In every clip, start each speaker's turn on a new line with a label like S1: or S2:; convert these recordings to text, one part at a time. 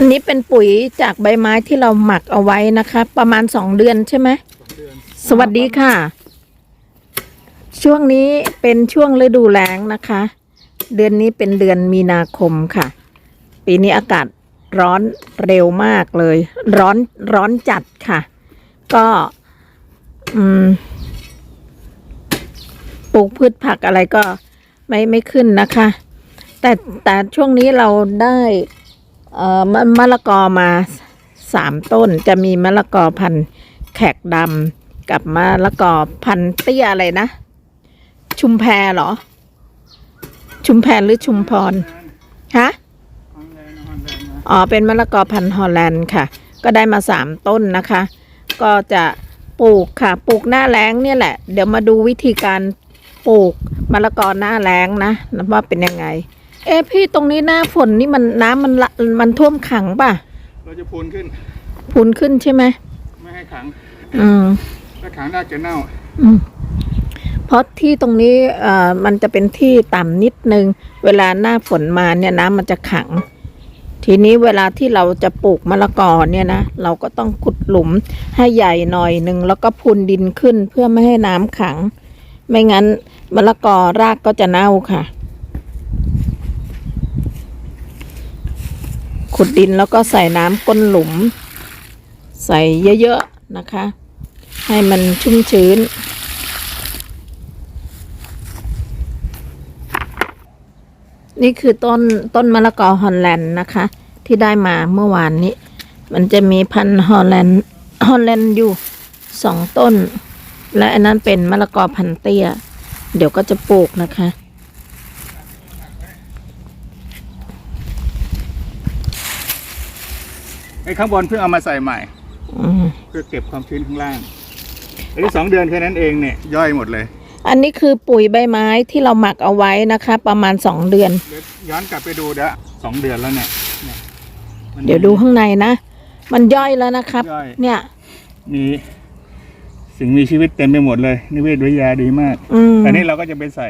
S1: อันนี้เป็นปุ๋ยจากใบไม้ที่เราหมักเอาไว้นะคะ ประมาณสองเดือนใช่ไหม
S2: เดือน
S1: สวัสดีค่ะ ช่วงนี้เป็นช่วงฤดูแล้งนะคะ เดือนนี้เป็นเดือนมีนาคมค่ะ ปีนี้อากาศร้อนเร็วมากเลย ร้อนร้อนจัดค่ะ ก็อืมปลูกพืชผักอะไรก็ไม่ไม่ขึ้นนะคะ แต่แต่ช่วงนี้เราได้ เอ่อมะมะละกอมาสามต้นจะมีมะละกอพันธุ์แขกดำกับมะละกอพันธุ์เตี้ยอะไรนะ ชุมแพเหรอ ชุมแพหรือชุมพรฮะ
S2: อ๋อ
S1: เป็นมะละกอพันธุ์ฮอลแลนด์ค่ะ ก็ได้มาสามต้นนะคะ ก็จะปลูกค่ะ ปลูกหน้าแล้งเนี่ยแหละ เดี๋ยวมาดูวิธีการปลูกมะละกอหน้าแล้งนะว่าเป็นยังไง เอ๊ะพี่ตรงนี้หน้าฝนนี่มันน้ำมันละมันท่วมขังป่ะ
S2: เราจะพูนขึ้น
S1: พูนขึ้นใช่ไหม
S2: ไม่ให้ขัง
S1: อืม
S2: ถ้าขังได้จะเน่า
S1: อืมเพราะที่ตรงนี้เอ่อมันจะเป็นที่ต่ำนิดนึง เวลาหน้าฝนมาเนี่ยน้ำมันจะขัง ทีนี้เวลาที่เราจะปลูกมะละกอเนี่ยนะเราก็ต้องขุดหลุมให้ใหญ่หน่อยหนึ่งแล้วก็พูนดินขึ้นเพื่อไม่ให้น้ำขัง ไม่งั้นมะละกอรากก็จะเน่าค่ะ ขุดดินแล้วก็ใส่น้ำก้นหลุม ใส่เยอะๆนะคะ ให้มันชุ่มชื้น นี่คือต้นต้นมะละกอฮอลแลนด์นะคะ ที่ได้มาเมื่อวานนี้ มันจะมีพันฮอลแลนด์ฮอลแลนด์อยู่สองต้น และอันนั้นเป็นมะละกอพันเตี้ย เดี๋ยวก็จะปลูกนะคะ
S2: ไอ้ข้างบนเพิ่งเอามาใส่ใหม่
S1: อืม
S2: เพื่อเก็บความชื้นข้างล่างอันนี้สองเดือนแค่นั้นเองเนี่ยย่อยหมดเลย
S1: อันนี้คือปุ๋ยใบไม้ที่เราหมักเอาไว้นะคะ ประมาณสองเดือน
S2: เดี๋ยวย้อนกลับไปดูเด้อสองเดือนแล้วเนี่ยเนี่ยมัน
S1: เดี๋ยวดูข้างในนะ มันย่อยแล้วนะครับ
S2: ย่อย
S1: เนี่ย
S2: มีสิ่งมีชีวิตเต็มไปหมดเลย นิเวศวิทยาดีมาก
S1: อืม
S2: อันนี้เราก็จะไปใส่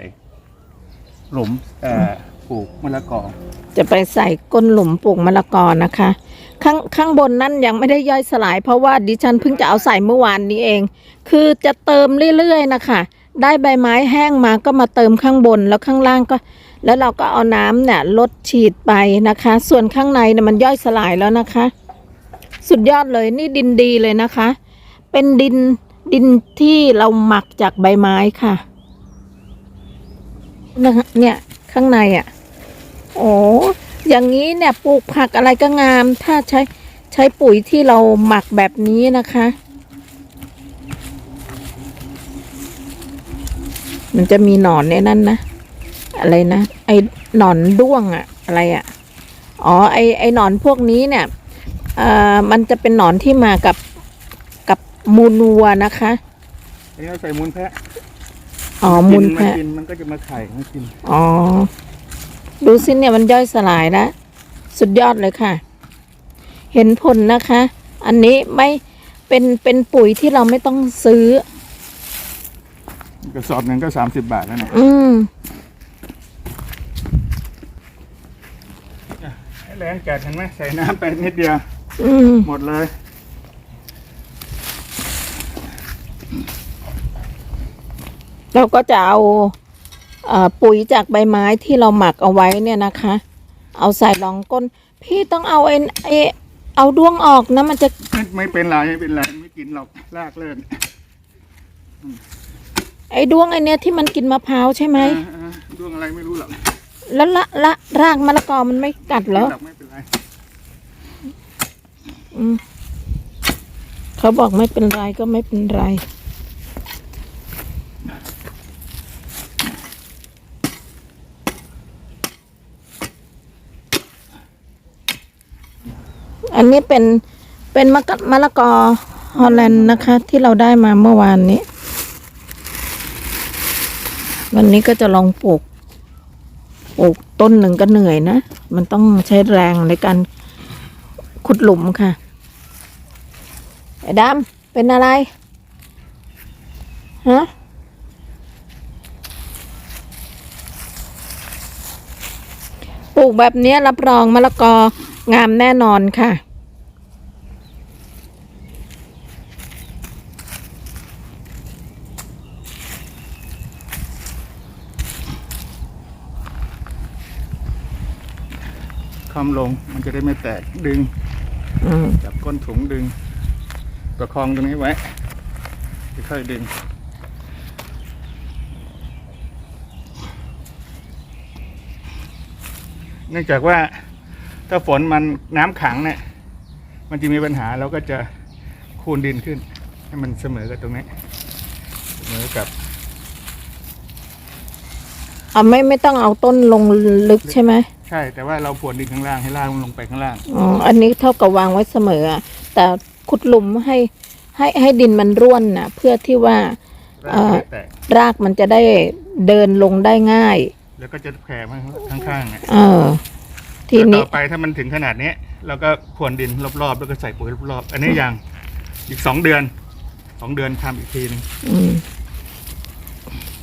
S2: หลุมเอ่อปลูกมะละกอ
S1: จะไปใส่ก้นหลุมปลูกมะละกอนะคะ ข้างข้างบนนั่นยังไม่ได้ย่อยสลาย เพราะว่าดิฉันเพิ่งจะเอาใส่เมื่อวานนี้เอง คือจะเติมเรื่อยๆนะคะ ได้ใบไม้แห้งมาก็มาเติมข้างบนแล้วข้างล่างก็ แล้วเราก็เอาน้ำเนี่ยลดฉีดไปนะคะ ส่วนข้างในเนี่ยมันย่อยสลายแล้วนะคะ สุดยอดเลยนี่ดินดีเลยนะคะ เป็นดินดินที่เราหมักจากใบไม้ค่ะนะคะเนี่ยข้างในอะ โอ้ อย่างนี้เนี่ยปลูกผักอะไรก็งาม ถ้าใช้ใช้ปุ๋ยที่เราหมักแบบนี้นะคะ มันจะมีหนอนในนั้นนะ อะไรนะ ไอหนอนด้วงอะอะไรอะอ๋อไอไอหนอนพวกนี้เนี่ยเอ่อมันจะเป็นหนอนที่มากับกับมูลวัวนะคะ
S2: อันนี้เราใส่มูลแพะ
S1: อ๋อมูล
S2: กิน
S1: แพะ
S2: กินมันก็จะมาไข่มากิน
S1: อ๋อ ดูสิเนี่ยมันย่อยสลายแล้วสุดยอดเลยค่ะ เห็นผลนะคะ อันนี้ไม่เป็นเป็นปุ๋ยที่เราไม่ต้องซื้อ
S2: กระสอบหนึ่งก็สามสิบบาทแล้วเนี่ย
S1: อืม
S2: ให้แรงจัดเห็นไหมใส่น้ำไปนิดเดียว
S1: อืม
S2: หมดเลย
S1: เราก็จะเอาเอ่อ ปุ๋ยจากใบไม้ที่เราหมักเอาไว้เนี่ยนะคะ เอาใส่รองก้น พี่ต้องเอาเอ็นเอเอาด้วงออกนะมันจะ
S2: ไม่ไม่เป็นไรไม่เป็นไรไม่กินหรอกลากเลิศ
S1: ไอ้ด้วงไอ้เนี้ยที่มันกินมะพร้าวใช่ไหม
S2: อ่าอ่าดวงอะไรไม่รู้หรอก
S1: แล้วละละรากมะละกอมันไม่กัดเหรอ
S2: หรอกไม่เป็นไร
S1: อืมเขาบอกไม่เป็นไรก็ไม่เป็นไร นี้เป็นเป็นมะกะมะละกอฮอลแลนด์นะคะ ที่เราได้มาเมื่อวานนี้ วันนี้ก็จะลองปลูกปลูกต้นหนึ่งก็เหนื่อยนะ มันต้องใช้แรงในการขุดหลุมค่ะ ไอ้ดำเป็นอะไร ฮะปลูกแบบนี้รับรองมะละกองามแน่นอนค่ะ
S2: คอมลง มันจะได้ไม่แตกดึง
S1: อืม
S2: จับก้นถุงดึง ประคองตรงนี้ไว้ค่อยๆดึง เนื่องจากว่าถ้าฝนมันน้ำขังเนี่ย มันจะมีปัญหาเราก็จะคูนดินขึ้น ให้มันเสมอกับตรงนี้ เสมอกับ
S1: เอาไม่ไม่ต้องเอาต้นลงลึกใช่ไหม
S2: ใช่ แต่ว่าเราพรวนดินข้างล่างให้ล่างมันลงไปข้างล่าง
S1: อ๋อ อันนี้เท่ากับวางไว้เสมออะแต่ขุดหลุมให้ให้ให้ดินมันร่วนนะเพื่อที่ว่า
S2: ราก
S1: เอ่อ
S2: ไม่แตก
S1: รากมันจะได้เดินลงได้ง่าย
S2: แล้วก็จะแผ่มาข้างๆเนี่ย
S1: เออ ที
S2: แล้ว
S1: นี้
S2: ต่อไปถ้ามันถึงขนาดเนี้ยเราก็พรวนดินรอบๆ แล้วก็ใส่ปุ๋ยรอบๆ อันนี้ยังอีกสองเดือนสองเดือนทำอีกทีหนึง
S1: อืม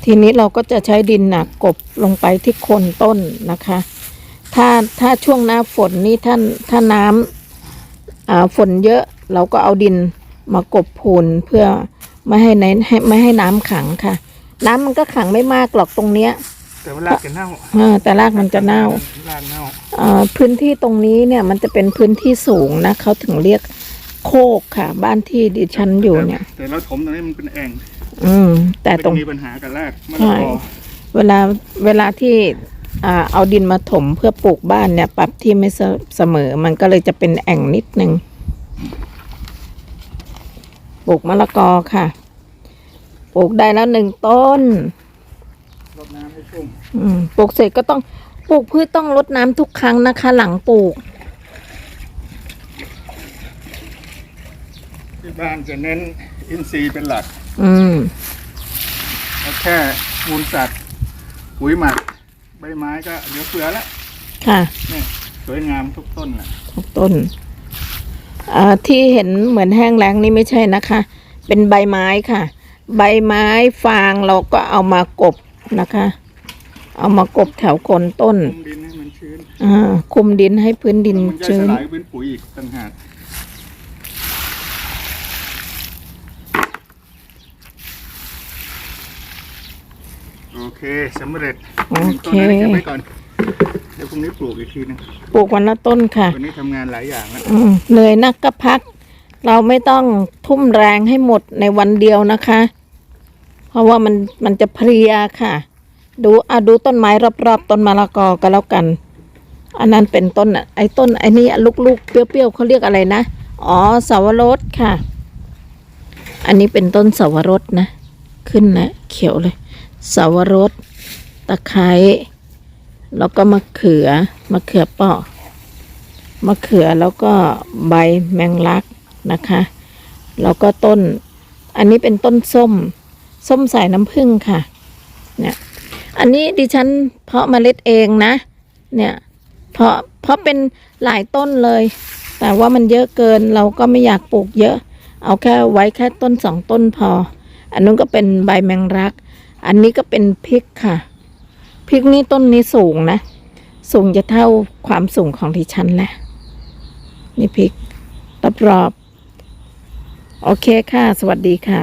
S1: ทีนี้เราก็จะใช้ดินหนักกบลงไปที่โคนต้นนะคะ ถ้าถ้าช่วงหน้าฝนนี่ท่านถ้าน้ำอ่าฝนเยอะเราก็เอาดินมากบพูนเพื่อไม่ให้ในให้ไม่ให้น้ำขังค่ะ น้ำมันก็ขังไม่มากหรอกตรงเนี้ย
S2: แต่เวลากจะเน่า
S1: เออแต่รากมันจะเน่า
S2: รากเน่า
S1: เอ่อพื้นที่ตรงนี้เนี่ยมันจะเป็นพื้นที่สูงนะเขาถึงเรียกโคกค่ะ บ้านที่ดิฉันอยู่เนี่ย
S2: แต่เราถมตรงนี้มันเป็นแอ่ง
S1: อืม แต่
S2: ไม่
S1: ตรง
S2: มีปัญหากับรากมะ
S1: ใช่
S2: ละกอ
S1: เวลาเวลาที่อ่า เอาดินมาถมเพื่อปลูกบ้านเนี่ย ปรับที่ไม่เสเสมอ มันก็เลยจะเป็นแอ่งนิดนึง ปลูกมะละกอค่ะ ปลูกได้แล้วหนึ่งต้น
S2: รดน้ำให้ชุ่ม
S1: อืมปลูกเสร็จก็ต้องปลูกพืชต้องรดน้ำทุกครั้งนะคะ หลังปลูก
S2: ที่บ้านจะเน้นอินทรีย์เป็นหลัก
S1: อืม
S2: แล้วแค่มูลสัตว์ปุ๋ยหมัก ใบไม้ก็เหลือเฟือแล้ว
S1: ค่ะ
S2: นี่สวยงามทุกต้นแหละ
S1: ทุกต้นอ่าที่เห็นเหมือนแห้งแล้งนี่ไม่ใช่นะคะ เป็นใบไม้ค่ะ ใบไม้ฟางเราก็เอามากบนะคะ เอามากบแถวโคนต้น
S2: คุมดินให้มันชื้น
S1: อ่าคลุมดินให้พื้นดิน
S2: แล้วมันย่อย
S1: ชื้
S2: ส
S1: น
S2: ลายเป็นปุ๋ยอีกต่างหาก อเคสำเร็จ
S1: โอ
S2: หนึ่ง
S1: เค
S2: ต้นนี้เก็บไว้ก่อนเดี๋ยวพรุ่งนี้ปลูกอีกทีนึง
S1: ปลูกวันละต้นค่ะ
S2: วันนี้ทำงานหลายอย่างแล้ว
S1: อืมเหนื่อยนักก็พัก เราไม่ต้องทุ่มแรงให้หมดในวันเดียวนะคะ เพราะว่ามันมันจะเพลียค่ะ ดูอะดูต้นไม้รอบๆต้นมะละกอก็แล้วกัน อันนั้นเป็นต้นอะไอ้ต้นไอ้นี่ลูกๆเปรี้ยวๆเขาเรียกอะไรนะ อ๋อสาวรสค่ะ อันนี้เป็นต้นสาวรสนะ ขึ้นนะเขียวเลย สาวรสตะไคร้แล้วก็มะเขือมะเขือเปาะมะเขือแล้วก็ใบแมงลักนะคะ แล้วก็ต้น อันนี้เป็นต้นส้ม ส้มสายน้ำผึ้งค่ะ เนี่ย อันนี้ดิฉันเพาะเมล็ดเองนะ เนี่ย เพราะเพราะเป็นหลายต้นเลย แต่ว่ามันเยอะเกินเราก็ไม่อยากปลูกเยอะ เอาแค่ไว้แค่ต้นสองต้นพอ อันนู้นก็เป็นใบแมงลัก อันนี้ก็เป็นพริกค่ะ พริกนี่ต้นนี้สูงนะ สูงจะเท่าความสูงของดิฉันแหละ นี่พริกรอบๆโอเคค่ะ สวัสดีค่ะ